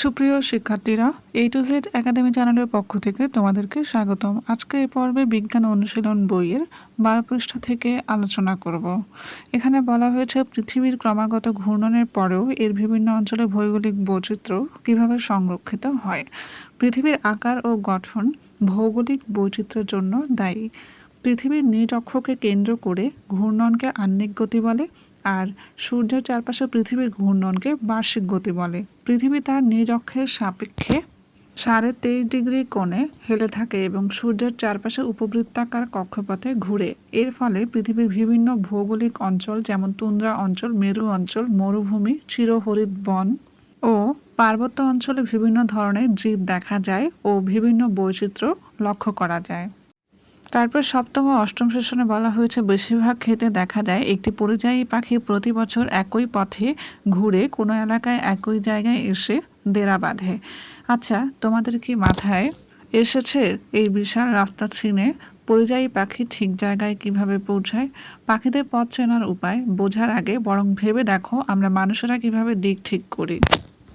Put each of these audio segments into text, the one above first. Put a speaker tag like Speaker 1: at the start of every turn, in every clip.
Speaker 1: সুপ্রিয় শিক্ষার্থীরা এ to Z academy চ্যানেলের পক্ষ থেকে তোমাদেরকে স্বাগতম। আজকে এই পর্বে বিজ্ঞান অনুশীলন বইয়ের বারো পৃষ্ঠা থেকে আলোচনা করব। এখানে বলা হয়েছে, পৃথিবীর ক্রমাগত ঘূর্ণনের পরেও এর বিভিন্ন অঞ্চলে ভৌগোলিক বৈচিত্র্য কীভাবে সংরক্ষিত হয়। পৃথিবীর আকার ও গঠন ভৌগোলিক বৈচিত্র্যের জন্য দায়ী। পৃথিবীর নিজ অক্ষকে কেন্দ্র করে ঘূর্ণনকে আহ্নিক গতি বলে আর সূর্যের চারপাশে পৃথিবীর ঘূর্ণনকে বার্ষিক গতি বলে। পৃথিবী তার নিজ অক্ষের সাপেক্ষে সাড়ে তেইশ ডিগ্রি কোণে হেলে থাকে এবং সূর্যের চারপাশে উপবৃত্তাকার কক্ষপথে ঘুরে। এর ফলে পৃথিবীর বিভিন্ন ভৌগোলিক অঞ্চল যেমন তুন্দ্রা অঞ্চল, মেরু অঞ্চল, মরুভূমি চিরহরিত বন ও পার্বত্য অঞ্চলে বিভিন্ন ধরনের জীব দেখা যায় ও বিভিন্ন বৈচিত্র্য লক্ষ্য করা যায়। তারপর সপ্তম ও অষ্টম সেশনে বলা হয়েছে, বেশিরভাগ ক্ষেত্রে দেখা যায় একটি পরিযায়ী পাখি প্রতি বছর একই পথে ঘুরে কোনো এলাকায় একই জায়গায় এসে দেরা বাঁধে। আচ্ছা তোমাদের কি মাথায় এসেছে এই বিশাল রাস্তা চিনে পরিযায়ী পাখি ঠিক জায়গায় কীভাবে পৌঁছায়? পাখিদের পথ চেনার উপায় বোঝার আগে বরং ভেবে দেখো আমরা মানুষেরা কীভাবে দিক ঠিক করি।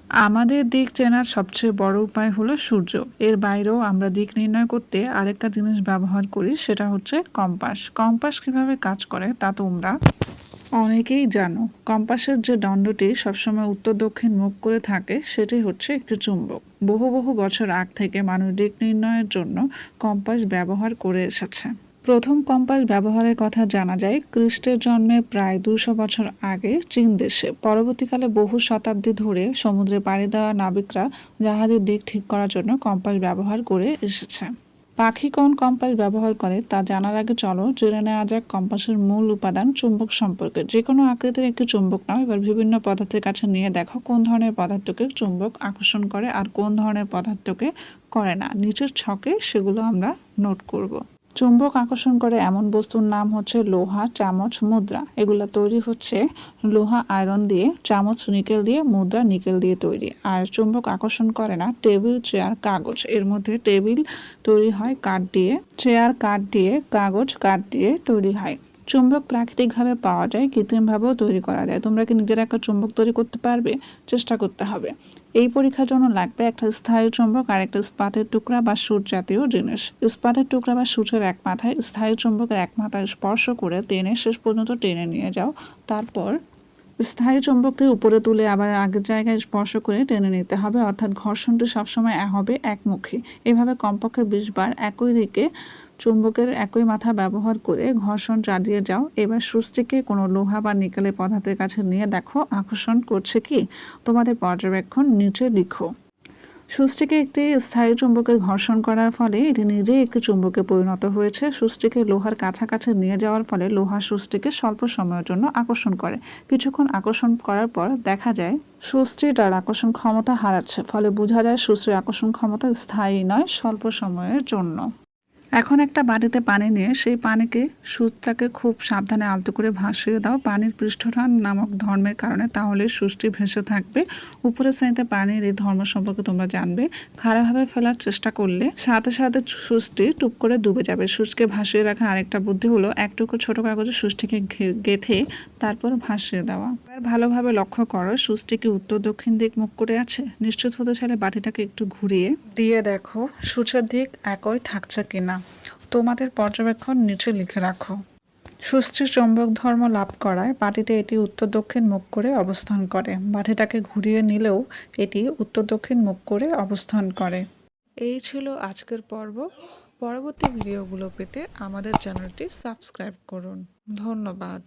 Speaker 1: আমাদের দিক চেনার সবচেয়ে বড় উপায় হলো সূর্য। এর বাইরেও আমরা দিক নির্ণয় করতে আরেকটা জিনিস ব্যবহার করি, সেটা হচ্ছে কম্পাস। কম্পাস কীভাবে কাজ করে তা তোমরা অনেকেই জানো। কম্পাসের যে দণ্ডটি সবসময় উত্তর, দক্ষিণ মুখ করে থাকে, সেটি হচ্ছে একটি চুম্বক। বহু বহু বছর আগ থেকে মানুষ দিক নির্ণয়ের জন্য কম্পাস ব্যবহার করে এসেছে। প্রথম কম্পাস ব্যবহারের কথা জানা যায় খ্রিস্টের জন্মে প্রায় দুশো বছর আগে চীন দেশে। পরবর্তীকালে বহু শতাব্দী ধরে সমুদ্রে পাড়ি দেওয়া নাবিকরা জাহাজের দিক ঠিক করার জন্য কম্পাস ব্যবহার করে এসেছে। পাখি কোন কম্পাস ব্যবহার করে তা জানার আগে চলো, জেনে নেওয়া যাক কম্পাসের মূল উপাদান চুম্বক সম্পর্কে। যে কোনো আকৃতির একটি চুম্বক নাও, এবার বিভিন্ন পদার্থের কাছে নিয়ে দেখো কোন ধরনের পদার্থকে চুম্বক আকর্ষণ করে আর কোন ধরনের পদার্থকে করে না। নিচের ছকে সেগুলো আমরা নোট করব। চুম্বক আকর্ষণ করে এমন বস্তুর নাম হচ্ছে লোহা, চামচ, মুদ্রা। এগুলা তৈরি হচ্ছে লোহা আয়রন দিয়ে, চামচ, নিকেল দিয়ে, মুদ্রা, নিকেল দিয়ে তৈরি। আর চুম্বক আকর্ষণ করে না, টেবিল, চেয়ার, কাগজ। এর মধ্যে টেবিল তৈরি হয়, কাঠ দিয়ে। চেয়ার, কাঠ দিয়ে, কাগজ, কাঠ দিয়ে তৈরি হয়। চুম্বক প্রাকৃতিকভাবে পাওয়া যায়, কৃত্রিমভাবেও তৈরি করা যায়। তোমরা কি নিজের একটা চুম্বক তৈরি করতে পারবে? চেষ্টা করতে হবে। এই পরীক্ষার জন্য লাগবে একটা স্থায়ী চুম্বক আর একটা ইস্পাতের টুকরা বা সুর জাতীয় জিনিস। ইস্পাতের টুকরা বা সূচের এক মাথায় স্থায়ী চুম্বকের এক মাথায় স্পর্শ করে টেনে শেষ পর্যন্ত টেনে নিয়ে যাও। তারপর স্থায়ী চুম্বককে উপরে তুলে আবার আগের জায়গায় স্পর্শ করে টেনে নিতে হবে। অর্থাৎ ঘর্ষণটি সবসময় হবে একমুখী। এভাবে কমপক্ষে বিশ বার একই দিকে চুম্বকের একই মাথা ব্যবহার করে ঘর্ষণ চালিয়ে যাও। এবার সুস্থিকে কোনো লোহা বা নিকেলের পদার্থের কাছে নিয়ে দেখো, আকর্ষণ করছে কি? তোমাদের পর্যবেক্ষণ নিচে লিখো। সুস্থিকে একটি স্থায়ী চুম্বকে ঘর্ষণ করার ফলে এটি নিজেই একটি চুম্বকে পরিণত হয়েছে। সুস্থিকে লোহার কাছাকাছি নিয়ে যাওয়ার ফলে লোহা সুস্থিকে স্বল্প সময়ের জন্য আকর্ষণ করে। কিছুক্ষণ আকর্ষণ করার পর দেখা যায় সুস্থি তার আকর্ষণ ক্ষমতা হারাচ্ছে, ফলে বোঝা যায় সুস্থির আকর্ষণ ক্ষমতা স্থায়ী নয়, স্বল্প সময়ের জন্য। এখন একটা বাটিতে পানি নিয়ে সেই পানিকে সুচটাকে খুব সাবধানে আলতো করে ভাসিয়ে দাও। পানির পৃষ্ঠটান নামক ধর্মের কারণে তাহলে সুচটি ভেসে থাকবে। উপরের শ্রেণীতে পানির এই ধর্ম সম্পর্কে তোমরা জানবে। খারাপভাবে ফেলার চেষ্টা করলে সাথে সাথে সুচটি টুপ করে ডুবে যাবে। সুচকে ভাসিয়ে রাখার আরেকটা বুদ্ধি হলো একটুকু ছোট কাগজে সুচটিকে গেথে তারপর ভাসিয়ে দেওয়া। এবার ভালোভাবে লক্ষ্য করো সুচটি কি উত্তর দক্ষিণ দিক মুখ করে আছে? নিশ্চিত হতে চাইলে বাটিটাকে একটু ঘুরিয়ে। দিয়ে দেখো সূচের দিক একই থাকছে কিনা। তোমাদের পর্যবেক্ষণ নিচে লিখে রাখো। সুস্থির চম্বক ধর্ম লাভ করায় বাটিতে এটি উত্তর দক্ষিণ মুখ করে অবস্থান করে। বাটিটাকে ঘুরিয়ে নিলেও এটি উত্তর দক্ষিণ মুখ করে অবস্থান করে। এই ছিল আজকের পর্ব। পরবর্তী ভিডিওগুলো পেতে আমাদের চ্যানেলটি সাবস্ক্রাইব করুন। ধন্যবাদ।